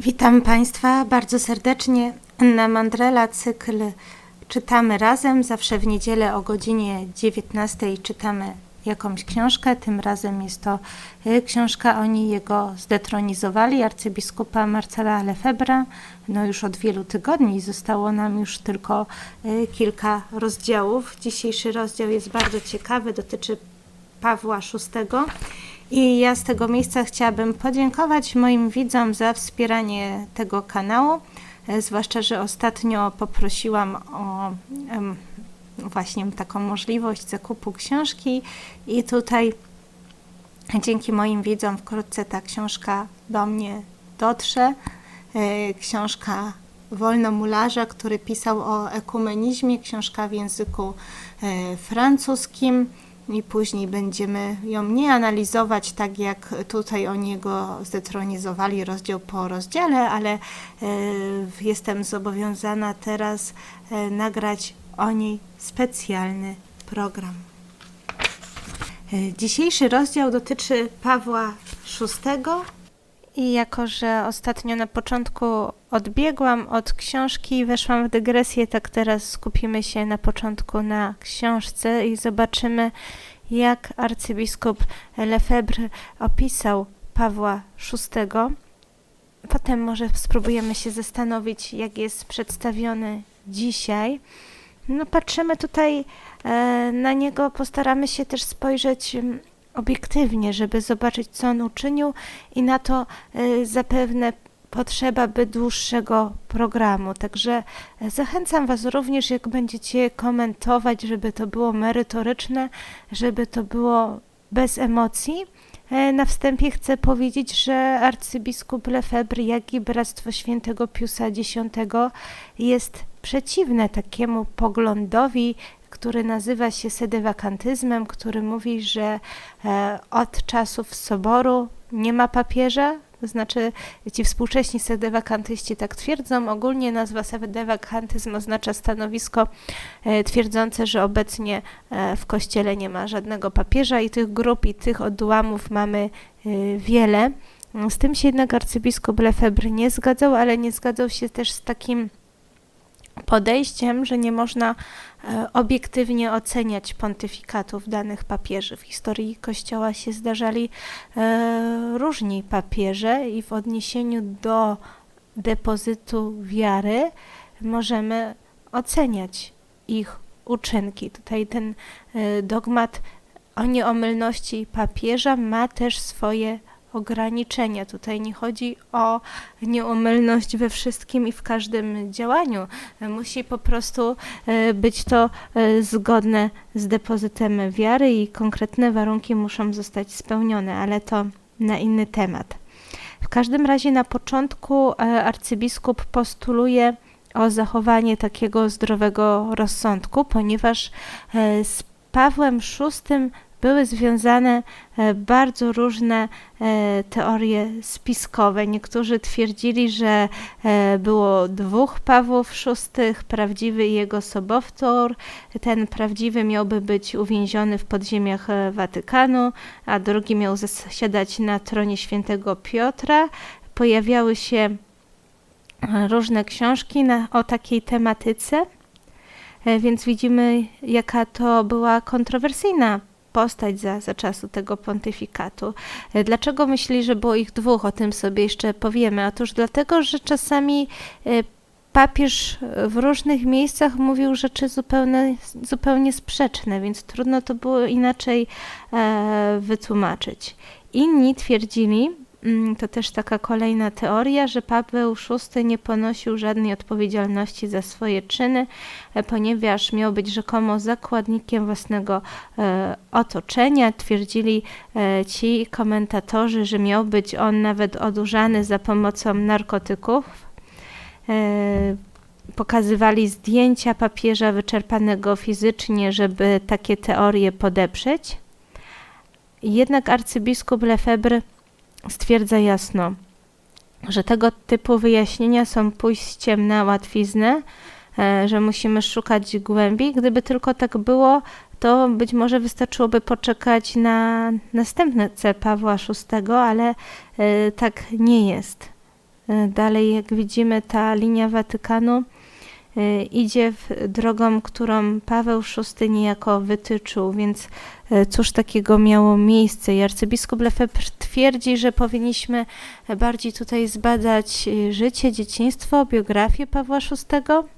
Witam Państwa bardzo serdecznie. Na Mandrela cykl czytamy razem. Zawsze w niedzielę o godzinie 19 czytamy jakąś książkę. Tym razem jest to y, książka Oni jego zdetronizowali, arcybiskupa Marcela Lefebvre. No już od wielu tygodni zostało nam już tylko y, kilka rozdziałów. Dzisiejszy rozdział jest bardzo ciekawy, dotyczy Pawła VI. I ja z tego miejsca chciałabym podziękować moim widzom za wspieranie tego kanału. E, Zwłaszcza, że ostatnio poprosiłam o właśnie taką możliwość zakupu książki, i tutaj dzięki moim widzom wkrótce ta książka do mnie dotrze. E, Książka wolnomularza, który pisał o ekumenizmie, książka w języku e, francuskim i później będziemy ją nie analizować tak jak tutaj oni go zdetronizowali rozdział po rozdziale, ale e, jestem zobowiązana teraz e, nagrać o niej specjalny program. E, Dzisiejszy rozdział dotyczy Pawła VI. I jako, że ostatnio na początku odbiegłam od książki, weszłam w dygresję, tak teraz skupimy się na początku na książce i zobaczymy, jak arcybiskup Lefebvre opisał Pawła VI. Potem może spróbujemy się zastanowić, jak jest przedstawiony dzisiaj. No, patrzymy tutaj e, na niego, postaramy się też spojrzeć obiektywnie, żeby zobaczyć, co on uczynił, i na to e, zapewne potrzeba by dłuższego programu. Także e, zachęcam Was również, jak będziecie komentować, żeby to było merytoryczne, żeby to było bez emocji. E, Na wstępie chcę powiedzieć, że arcybiskup Lefebvre, jak i Bractwo Świętego Piusa X jest przeciwne takiemu poglądowi, który nazywa się sedewakantyzmem, który mówi, że e, od czasów soboru nie ma papieża, to znaczy ci współcześni sedewakantyści tak twierdzą. Ogólnie nazwa sedewakantyzm oznacza stanowisko e, twierdzące, że obecnie e, w kościele nie ma żadnego papieża i tych grup i tych odłamów mamy wiele. Z tym się jednak arcybiskup Lefebvre nie zgadzał, ale nie zgadzał się też z takim podejściem, że nie można e, obiektywnie oceniać pontyfikatów danych papieży. W historii Kościoła się zdarzali e, różni papieże i w odniesieniu do depozytu wiary możemy oceniać ich uczynki. Tutaj ten e, dogmat o nieomylności papieża ma też swoje ograniczenia. Tutaj nie chodzi o nieomylność we wszystkim i w każdym działaniu. Musi po prostu e, być to e, zgodne z depozytem wiary i konkretne warunki muszą zostać spełnione, ale to na inny temat. W każdym razie na początku e, arcybiskup postuluje o zachowanie takiego zdrowego rozsądku, ponieważ z Pawłem VI były związane e, bardzo różne e, teorie spiskowe. Niektórzy twierdzili, że e, było dwóch Pawłów VI, prawdziwy i jego sobowtór. Ten prawdziwy miałby być uwięziony w podziemiach Watykanu, a drugi miał zasiadać na tronie świętego Piotra. Pojawiały się różne książki na, o takiej tematyce. Więc widzimy, jaka to była kontrowersyjna postać za, za czasu tego pontyfikatu. E, Dlaczego myśli, że było ich dwóch? O tym sobie jeszcze powiemy. Otóż dlatego, że czasami e, papież w różnych miejscach mówił rzeczy zupełnie, zupełnie sprzeczne, więc trudno to było inaczej e, wytłumaczyć. Inni twierdzili, to też taka kolejna teoria, że Paweł VI nie ponosił żadnej odpowiedzialności za swoje czyny, e, ponieważ miał być rzekomo zakładnikiem własnego e, otoczenia. Twierdzili e, ci komentatorzy, że miał być on nawet odurzany za pomocą narkotyków. Pokazywali zdjęcia papieża wyczerpanego fizycznie, żeby takie teorie podeprzeć. Jednak arcybiskup Lefebvre stwierdza jasno, że tego typu wyjaśnienia są pójściem na łatwiznę, e, że musimy szukać głębiej. Gdyby tylko tak było, to być może wystarczyłoby poczekać na następne C Pawła VI, ale e, tak nie jest. e, dalej, jak widzimy, ta linia Watykanu idzie w drogą, którą Paweł VI niejako wytyczył, więc e, cóż takiego miało miejsce. I arcybiskup Lefebvre twierdzi, że powinniśmy bardziej tutaj zbadać życie, dzieciństwo, biografię Pawła VI.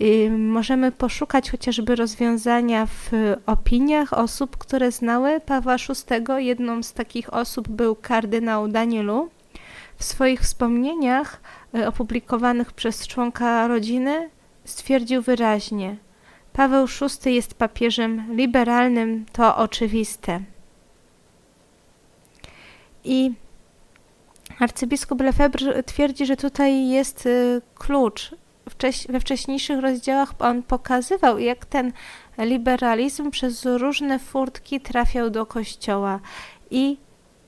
I możemy poszukać chociażby rozwiązania w opiniach osób, które znały Pawła VI. Jedną z takich osób był kardynał Danielu. W swoich wspomnieniach e, opublikowanych przez członka rodziny stwierdził wyraźnie: Paweł VI jest papieżem liberalnym, to oczywiste. I arcybiskup Lefebvre twierdzi, że tutaj jest e, klucz we wcześniejszych rozdziałach on pokazywał, jak ten liberalizm przez różne furtki trafiał do kościoła. I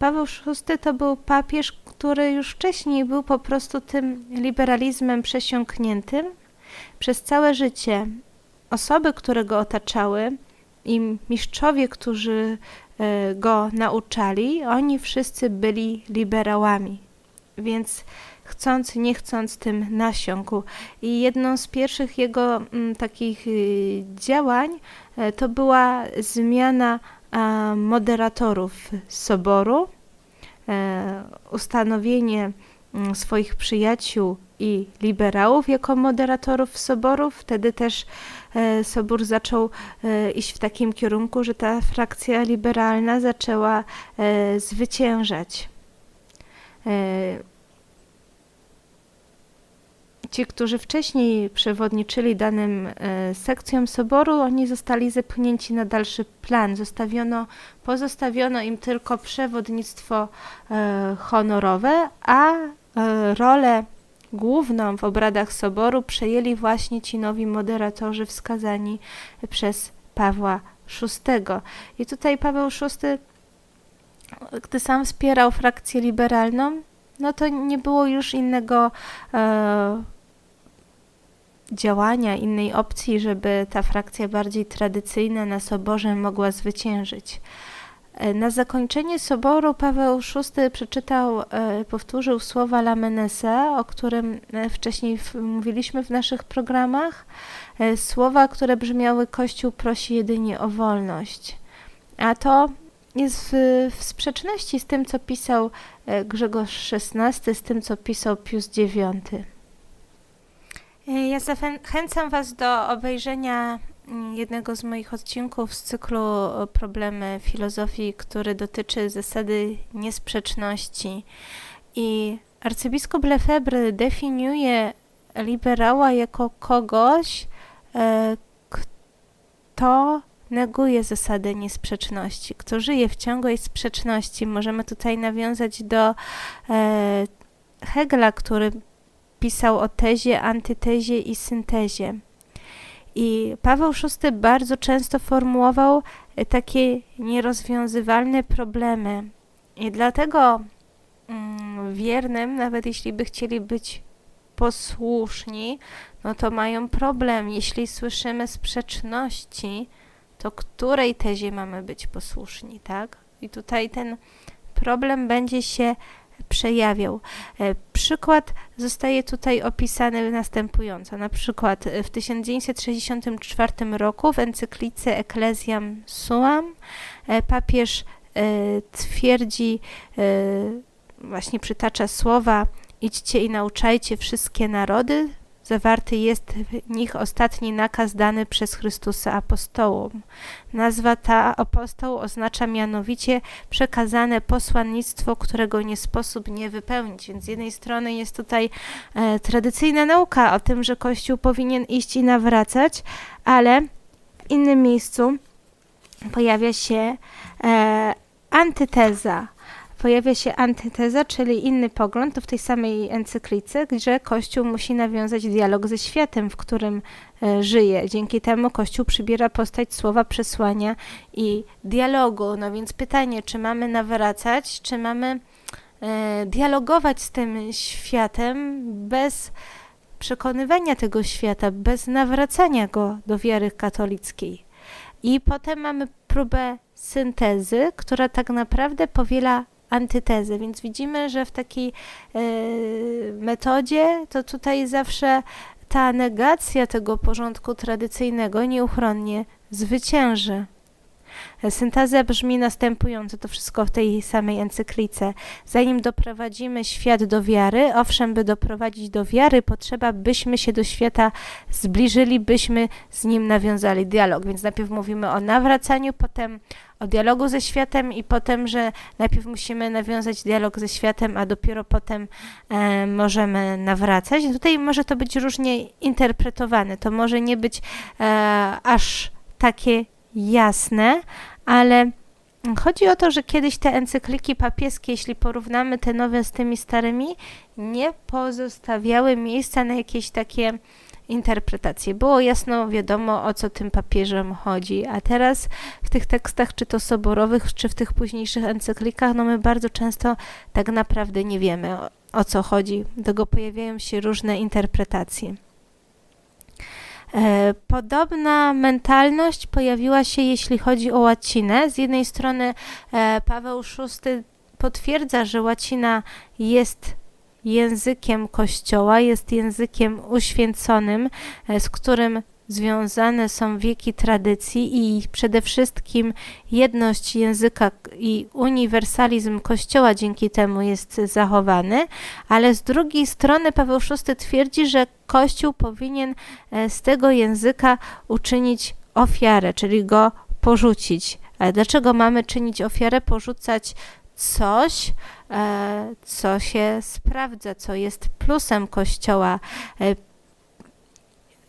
Paweł VI to był papież, który już wcześniej był po prostu tym liberalizmem przesiąkniętym. Przez całe życie osoby, które go otaczały i mistrzowie, którzy e, go nauczali, oni wszyscy byli liberałami. Więc chcąc, nie chcąc tym nasiąkł. I jedną z pierwszych jego m, mm, takich y, działań y, to była zmiana moderatorów soboru, e, ustanowienie m, mm, swoich przyjaciół i liberałów jako moderatorów soboru. Wtedy też e, Sobór zaczął e, iść w takim kierunku, że ta frakcja liberalna zaczęła e, zwyciężać. Ci, którzy wcześniej przewodniczyli danym e, sekcjom soboru, oni zostali zepchnięci na dalszy plan. Zostawiono, pozostawiono im tylko przewodnictwo e, honorowe, a e, rolę główną w obradach soboru przejęli właśnie ci nowi moderatorzy wskazani przez Pawła VI. I tutaj Paweł VI, gdy sam wspierał frakcję liberalną, no to nie było już innego e, działania, innej opcji, żeby ta frakcja bardziej tradycyjna na soborze mogła zwyciężyć. E, na zakończenie soboru Paweł VI przeczytał, e, powtórzył słowa Lamenesa, o którym e, wcześniej mówiliśmy w naszych programach. Słowa, które brzmiały: Kościół prosi jedynie o wolność. A to jest w, w sprzeczności z tym, co pisał Grzegorz XVI, z tym, co pisał Pius IX. E, ja zachęcam Was do obejrzenia mm, jednego z moich odcinków z cyklu Problemy filozofii, który dotyczy zasady niesprzeczności. I arcybiskup Lefebvre definiuje liberała jako kogoś, e, kto neguje zasadę niesprzeczności, kto żyje w ciągłej sprzeczności. Możemy tutaj nawiązać do e, Hegela, który pisał o tezie, antytezie i syntezie. I Paweł VI bardzo często formułował e, takie nierozwiązywalne problemy. I dlatego mm, wiernym, nawet jeśli by chcieli być posłuszni, no to mają problem. Jeśli słyszymy sprzeczności, to której tezie mamy być posłuszni, tak? I tutaj ten problem będzie się przejawiał. E, przykład zostaje tutaj opisany następująco. Na przykład e, w 1964 roku w encyklice Ecclesiam Suam e, papież twierdzi, właśnie przytacza słowa idźcie i nauczajcie wszystkie narody, Zawarty jest w nich ostatni nakaz dany przez Chrystusa apostołom. Nazwa ta apostoł oznacza mianowicie przekazane posłannictwo, którego nie sposób nie wypełnić. Więc z jednej strony jest tutaj e, tradycyjna nauka o tym, że Kościół powinien iść i nawracać, ale w innym miejscu pojawia się e, antyteza pojawia się antyteza, czyli inny pogląd, to w tej samej encyklice, gdzie Kościół musi nawiązać dialog ze światem, w którym e, żyje. Dzięki temu Kościół przybiera postać słowa przesłania i dialogu. No więc pytanie, czy mamy nawracać, czy mamy e, dialogować z tym światem bez przekonywania tego świata, bez nawracania go do wiary katolickiej. I potem mamy próbę syntezy, która tak naprawdę powiela antytezę, więc widzimy, że w takiej e, metodzie to tutaj zawsze ta negacja tego porządku tradycyjnego nieuchronnie zwycięży. Syntezja brzmi następująco, to wszystko w tej samej encyklice. Zanim doprowadzimy świat do wiary, owszem, by doprowadzić do wiary, potrzeba, byśmy się do świata zbliżyli, byśmy z nim nawiązali dialog. Więc najpierw mówimy o nawracaniu, potem o dialogu ze światem i potem, że najpierw musimy nawiązać dialog ze światem, a dopiero potem e, możemy nawracać. Tutaj może to być różnie interpretowane. To może nie być e, aż takie jasne, ale chodzi o to, że kiedyś te encykliki papieskie, jeśli porównamy te nowe z tymi starymi, nie pozostawiały miejsca na jakieś takie interpretacje. Było jasno wiadomo, o co tym papieżom chodzi, a teraz w tych tekstach, czy to soborowych, czy w tych późniejszych encyklikach, no my bardzo często tak naprawdę nie wiemy, o, o co chodzi. Do tego pojawiają się różne interpretacje. E, podobna mentalność pojawiła się, jeśli chodzi o łacinę. Z jednej strony e, Paweł VI potwierdza, że łacina jest językiem Kościoła, jest językiem uświęconym, e, z którym związane są wieki tradycji i przede wszystkim jedność języka i uniwersalizm Kościoła dzięki temu jest zachowany, ale z drugiej strony Paweł VI twierdzi, że Kościół powinien e, z tego języka uczynić ofiarę, czyli go porzucić. Dlaczego mamy czynić ofiarę, porzucać coś, e, co się sprawdza, co jest plusem Kościoła? E,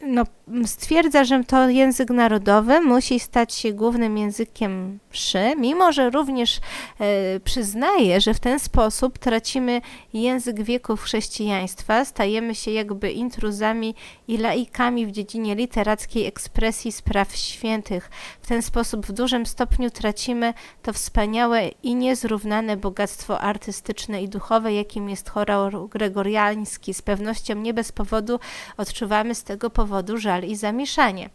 no, stwierdza, że to język narodowy musi stać się głównym językiem mszy, mimo że również e, przyznaje, że w ten sposób tracimy język wieków chrześcijaństwa, stajemy się jakby intruzami i laikami w dziedzinie literackiej ekspresji spraw świętych. W ten sposób w dużym stopniu tracimy to wspaniałe i niezrównane bogactwo artystyczne i duchowe, jakim jest chorał gregoriański. Z pewnością nie bez powodu odczuwamy z tego powodu żal i zamieszanie.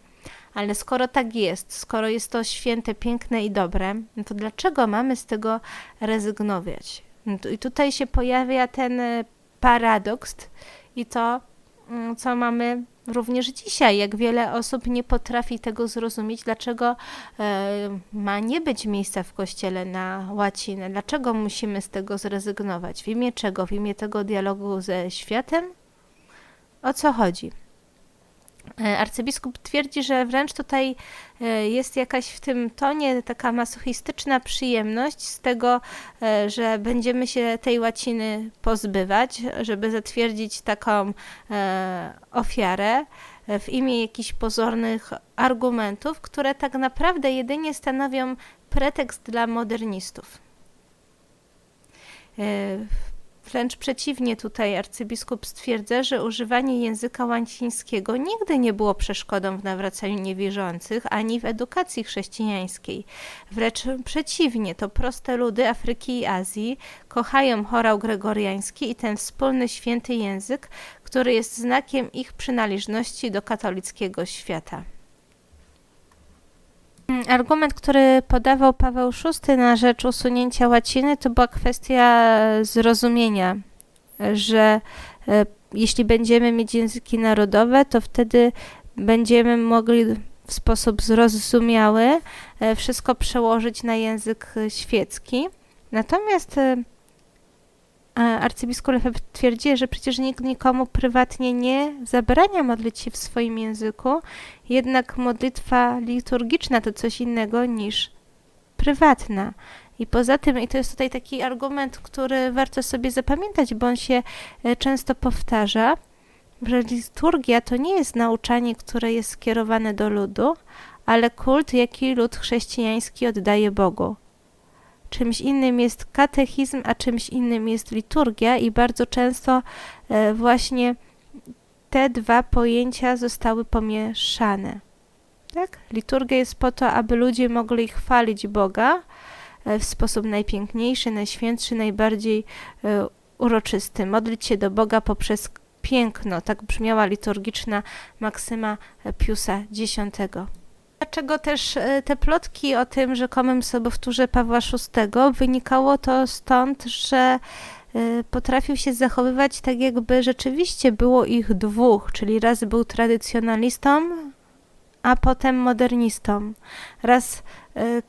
Ale skoro tak jest, skoro jest to święte, piękne i dobre, no to dlaczego mamy z tego rezygnować? No I tutaj się pojawia ten e, paradoks i to, mm, co mamy również dzisiaj, jak wiele osób nie potrafi tego zrozumieć, dlaczego e, ma nie być miejsca w kościele na łacinę, dlaczego musimy z tego zrezygnować, w imię czego, w imię tego dialogu ze światem? O co chodzi? E, arcybiskup twierdzi, że wręcz tutaj e, jest jakaś w tym tonie taka masochistyczna przyjemność z tego, e, że będziemy się tej łaciny pozbywać, żeby zatwierdzić taką ofiarę w imię jakichś pozornych argumentów, które tak naprawdę jedynie stanowią pretekst dla modernistów. Wręcz przeciwnie, tutaj arcybiskup stwierdza, że używanie języka łacińskiego nigdy nie było przeszkodą w nawracaniu niewierzących ani w edukacji chrześcijańskiej. Wręcz przeciwnie, to proste ludy Afryki i Azji kochają chorał gregoriański i ten wspólny święty język, który jest znakiem ich przynależności do katolickiego świata. Argument, który podawał Paweł VI na rzecz usunięcia łaciny, to była kwestia zrozumienia, że e, jeśli będziemy mieć języki narodowe, to wtedy będziemy mogli w sposób zrozumiały e, wszystko przełożyć na język świecki. Natomiast e, arcybiskup Lefebvre twierdzi, że przecież nikt nikomu prywatnie nie zabrania modlić się w swoim języku, jednak modlitwa liturgiczna to coś innego niż prywatna. I poza tym, i to jest tutaj taki argument, który warto sobie zapamiętać, bo on się e, często powtarza, że liturgia to nie jest nauczanie, które jest skierowane do ludu, ale kult, jaki lud chrześcijański oddaje Bogu. Czymś innym jest katechizm, a czymś innym jest liturgia, i bardzo często e, właśnie te dwa pojęcia zostały pomieszane. Tak? Liturgia jest po to, aby ludzie mogli chwalić Boga e, w sposób najpiękniejszy, najświętszy, najbardziej e, uroczysty. Modlić się do Boga poprzez piękno. Tak brzmiała liturgiczna maksyma Piusa X. dlaczego też e, te plotki o tym rzekomym sobowtórze Pawła VI wynikało to stąd, że e, potrafił się zachowywać tak, jakby rzeczywiście było ich dwóch, czyli raz był tradycjonalistą, a potem modernistą. Raz e,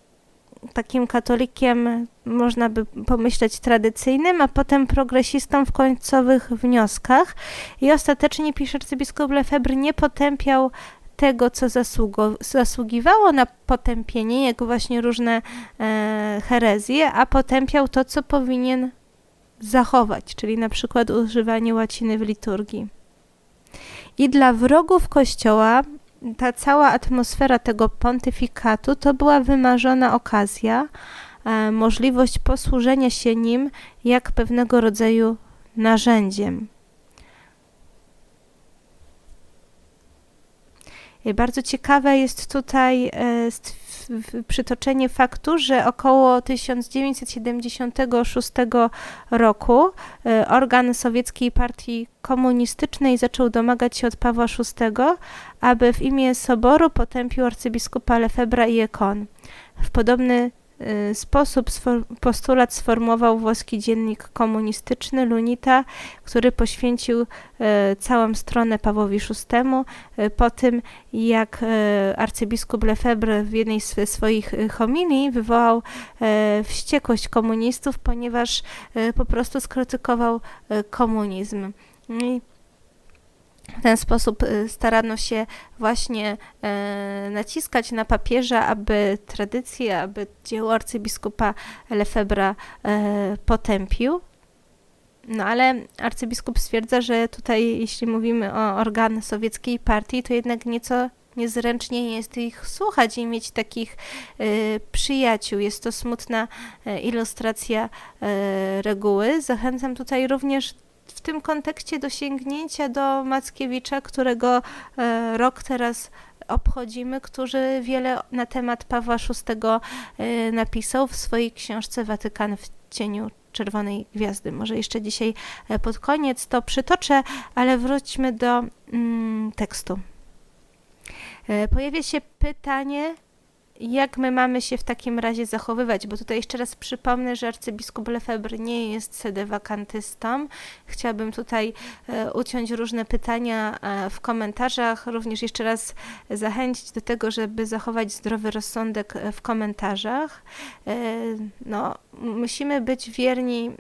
takim katolikiem, można by pomyśleć tradycyjnym, a potem progresistą w końcowych wnioskach. I ostatecznie, pisze arcybiskup Lefebvre, nie potępiał tego, co zasługiwało na potępienie, jak właśnie różne e, herezje, a potępiał to, co powinien zachować, czyli na przykład używanie łaciny w liturgii. I dla wrogów Kościoła ta cała atmosfera tego pontyfikatu to była wymarzona okazja, e, możliwość posłużenia się nim jak pewnego rodzaju narzędziem. Bardzo ciekawe jest tutaj e, przytoczenie faktu, że około 1976 roku e, organ sowieckiej partii komunistycznej zaczął domagać się od Pawła VI, aby w imię soboru potępił arcybiskupa Lefebra i Ekon. W podobny Y, sposób postulat sformułował włoski dziennik komunistyczny Lunita, który poświęcił y, całą stronę Pawłowi VI y, po tym, jak arcybiskup Lefebvre w jednej z swoich homilii wywołał wściekłość komunistów, ponieważ po prostu skrytykował komunizm. W ten sposób y, starano się właśnie e, naciskać na papieża, aby tradycję, aby dzieło arcybiskupa Lefebra e, potępił. No ale arcybiskup stwierdza, że tutaj, jeśli mówimy o organ sowieckiej partii, to jednak nieco niezręcznie jest ich słuchać i mieć takich y, przyjaciół. Jest to smutna y, ilustracja y, reguły. Zachęcam tutaj również w tym kontekście do sięgnięcia do Mackiewicza, którego e, rok teraz obchodzimy, który wiele na temat Pawła VI e, napisał w swojej książce Watykan w cieniu Czerwonej Gwiazdy. Może jeszcze dzisiaj e, pod koniec to przytoczę, ale wróćmy do mm, tekstu. Pojawia się pytanie, jak my mamy się w takim razie zachowywać, bo tutaj jeszcze raz przypomnę, że arcybiskup Lefebvre nie jest sedewakantystą. Chciałabym tutaj e, uciąć różne pytania e, w komentarzach, również jeszcze raz zachęcić do tego, żeby zachować zdrowy rozsądek e, w komentarzach. No, musimy być wierni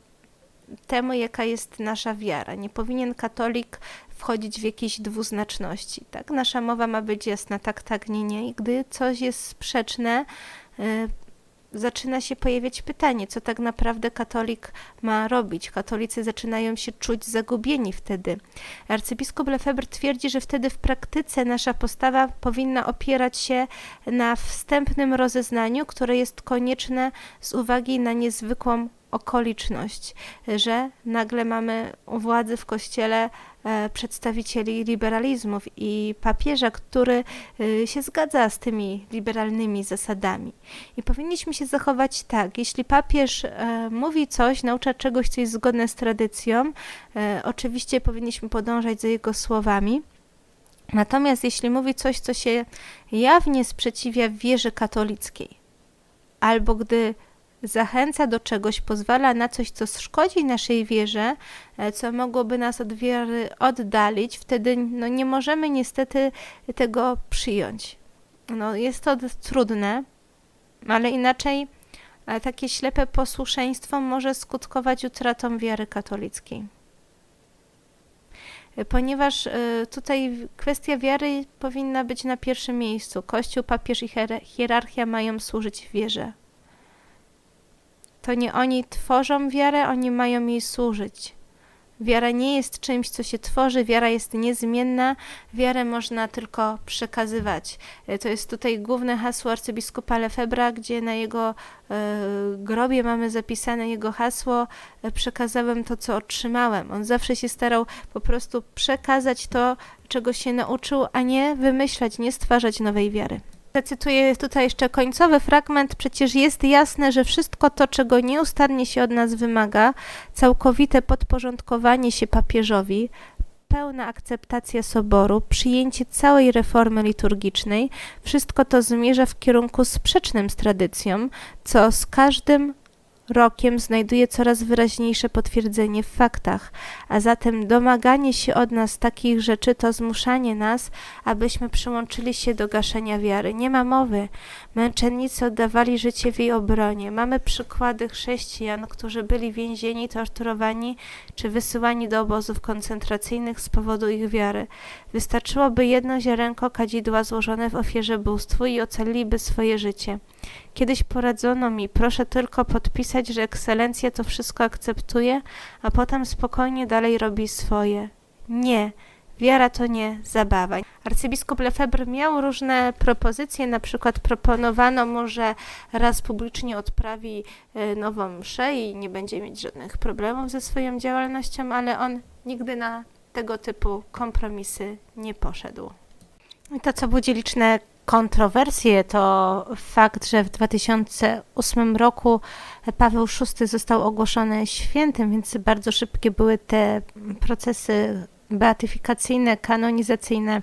temu, jaka jest nasza wiara. Nie powinien katolik wchodzić w jakieś dwuznaczności. Tak? Nasza mowa ma być jasna, tak, tak, nie, nie. I gdy coś jest sprzeczne, y, zaczyna się pojawiać pytanie, co tak naprawdę katolik ma robić. Katolicy zaczynają się czuć zagubieni wtedy. Arcybiskup Lefebvre twierdzi, że wtedy w praktyce nasza postawa powinna opierać się na wstępnym rozeznaniu, które jest konieczne z uwagi na niezwykłą okoliczność, że nagle mamy władzy w kościele e, przedstawicieli liberalizmów i papieża, który e, się zgadza z tymi liberalnymi zasadami. I powinniśmy się zachować tak, jeśli papież e, mówi coś, naucza czegoś, co jest zgodne z tradycją, oczywiście powinniśmy podążać za jego słowami. Natomiast jeśli mówi coś, co się jawnie sprzeciwia wierze katolickiej, albo gdy zachęca do czegoś, pozwala na coś, co szkodzi naszej wierze, e, co mogłoby nas od wiery oddalić, wtedy no, nie możemy niestety tego przyjąć. No, jest to trudne, ale inaczej e, takie ślepe posłuszeństwo może skutkować utratą wiary katolickiej. E, ponieważ tutaj kwestia wiary powinna być na pierwszym miejscu. Kościół, papież i hierarchia mają służyć wierze to nie oni tworzą wiarę, oni mają jej służyć. Wiara nie jest czymś, co się tworzy, wiara jest niezmienna, wiarę można tylko przekazywać. E, to jest tutaj główne hasło arcybiskupa Lefebra, gdzie na jego e, grobie mamy zapisane jego hasło e, przekazałem to, co otrzymałem. On zawsze się starał po prostu przekazać to, czego się nauczył, a nie wymyślać, nie stwarzać nowej wiary. Zacytuję tutaj jeszcze końcowy fragment. Przecież jest jasne, że wszystko to, czego nieustannie się od nas wymaga, całkowite podporządkowanie się papieżowi, pełna akceptacja soboru, przyjęcie całej reformy liturgicznej, wszystko to zmierza w kierunku sprzecznym z tradycją, co z każdym rokiem znajduje coraz wyraźniejsze potwierdzenie w faktach, a zatem domaganie się od nas takich rzeczy to zmuszanie nas, abyśmy przyłączyli się do gaszenia wiary. Nie ma mowy. Męczennicy oddawali życie w jej obronie. Mamy przykłady chrześcijan, którzy byli więzieni, torturowani czy wysyłani do obozów koncentracyjnych z powodu ich wiary. Wystarczyłoby jedno ziarenko kadzidła złożone w ofierze bóstwu i ocaliliby swoje życie. Kiedyś poradzono mi, proszę tylko podpisać, że ekscelencja to wszystko akceptuje, a potem spokojnie dalej robi swoje. Nie, wiara to nie zabawa. Arcybiskup Lefebvre miał różne propozycje, na przykład proponowano mu, że raz publicznie odprawi e, nową mszę i nie będzie mieć żadnych problemów ze swoją działalnością, ale on nigdy na tego typu kompromisy nie poszedł. I To, co budzi liczne kontrowersje, to fakt, że w 2008 roku Paweł VI został ogłoszony świętym, więc bardzo szybkie były te procesy beatyfikacyjne, kanonizacyjne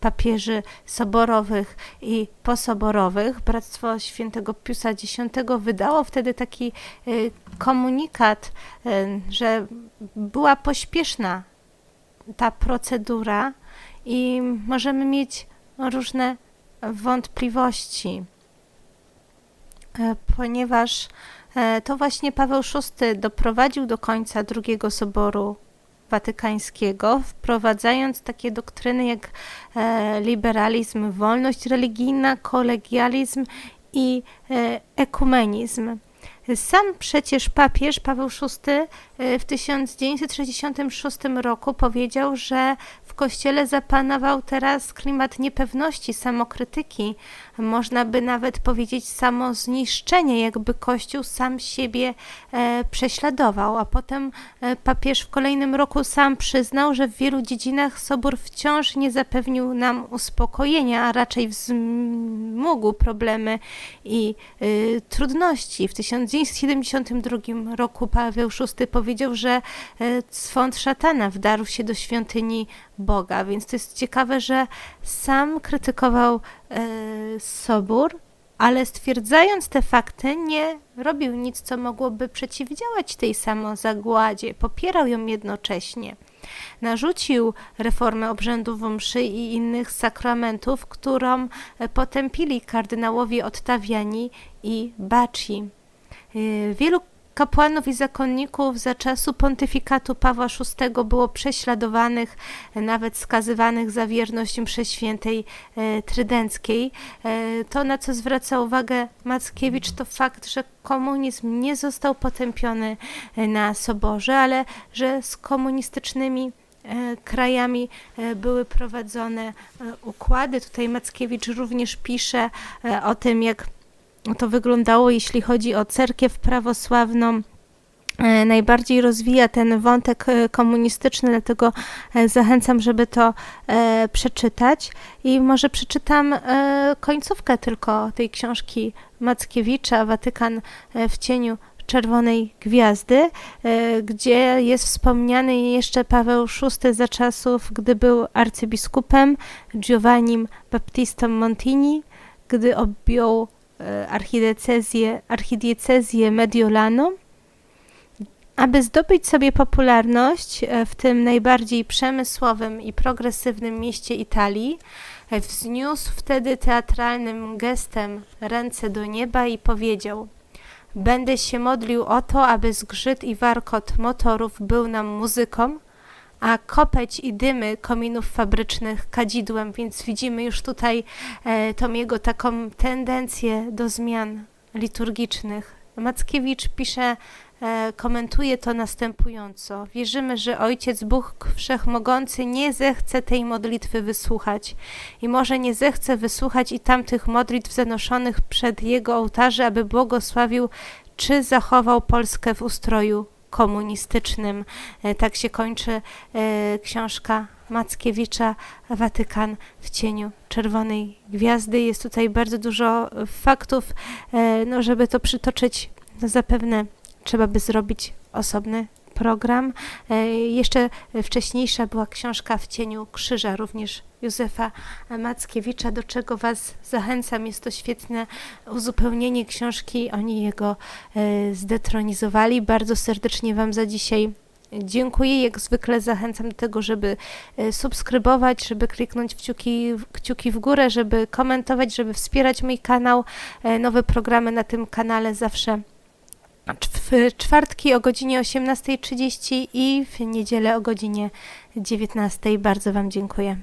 papieży soborowych i posoborowych. Bractwo Świętego Piusa X wydało wtedy taki y, komunikat, y, że była pośpieszna ta procedura i możemy mieć różne wątpliwości, e, ponieważ e, to właśnie Paweł VI doprowadził do końca drugiego soboru watykańskiego, wprowadzając takie doktryny jak e, liberalizm, wolność religijna, kolegializm i ekumenizm. Sam przecież papież Paweł VI w 1966 roku powiedział, że w kościele zapanował teraz klimat niepewności, samokrytyki, można by nawet powiedzieć samozniszczenie, jakby kościół sam siebie e, prześladował. A potem e, papież w kolejnym roku sam przyznał, że w wielu dziedzinach sobór wciąż nie zapewnił nam uspokojenia, a raczej wzmógł problemy i e, trudności. W 1972 roku Paweł VI powiedział, że e, swąd szatana wdarł się do świątyni Boga, więc to jest ciekawe, że sam krytykował Sobór, ale stwierdzając te fakty, nie robił nic, co mogłoby przeciwdziałać tej samozagładzie, popierał ją jednocześnie. Narzucił reformę obrzędów mszy i innych sakramentów, którą e, potępili kardynałowie Ottawiani i Bacci. E, wielu kapłanów i zakonników za czasu pontyfikatu Pawła VI było prześladowanych, nawet skazywanych za wierność mszy świętej e, trydenckiej. E, to, na co zwraca uwagę Mackiewicz, to fakt, że komunizm nie został potępiony e, na Soborze, ale że z komunistycznymi krajami były prowadzone układy. Tutaj Mackiewicz również pisze o tym, jak to wyglądało, jeśli chodzi o cerkiew prawosławną. E, najbardziej rozwija ten wątek e, komunistyczny, dlatego e, zachęcam, żeby to przeczytać. I może przeczytam końcówkę tylko tej książki Mackiewicza, Watykan w cieniu Czerwonej Gwiazdy, gdzie jest wspomniany jeszcze Paweł VI za czasów, gdy był arcybiskupem Giovannim Baptistą Montini, gdy objął archidiecezję, archidiecezję Mediolanu, aby zdobyć sobie popularność e, w tym najbardziej przemysłowym i progresywnym mieście Italii, e, wzniósł wtedy teatralnym gestem ręce do nieba i powiedział: Będę się modlił o to, aby zgrzyt i warkot motorów był nam muzyką, a kopeć i dymy kominów fabrycznych kadzidłem, więc widzimy już tutaj e, tą jego taką tendencję do zmian liturgicznych. Mackiewicz pisze, e, komentuje to następująco. Wierzymy, że Ojciec Bóg Wszechmogący nie zechce tej modlitwy wysłuchać i może nie zechce wysłuchać i tamtych modlitw zanoszonych przed Jego ołtarze, aby błogosławił czy zachował Polskę w ustroju komunistycznym. E, tak się kończy e, książka Mackiewicza Watykan w cieniu czerwonej gwiazdy. Jest tutaj bardzo dużo faktów. E, no, żeby to przytoczyć, no zapewne trzeba by zrobić osobny program. E, Jeszcze wcześniejsza była książka W cieniu krzyża, również Józefa Mackiewicza, do czego Was zachęcam. Jest to świetne uzupełnienie książki. Oni jego e, zdetronizowali. Bardzo serdecznie Wam za dzisiaj dziękuję. Jak zwykle zachęcam do tego, żeby e, subskrybować, żeby kliknąć kciuki, kciuki w górę, żeby komentować, żeby wspierać mój kanał. Nowe programy na tym kanale zawsze w czwartki o godzinie 18.30 i w niedzielę o godzinie 19.00. Bardzo Wam dziękuję.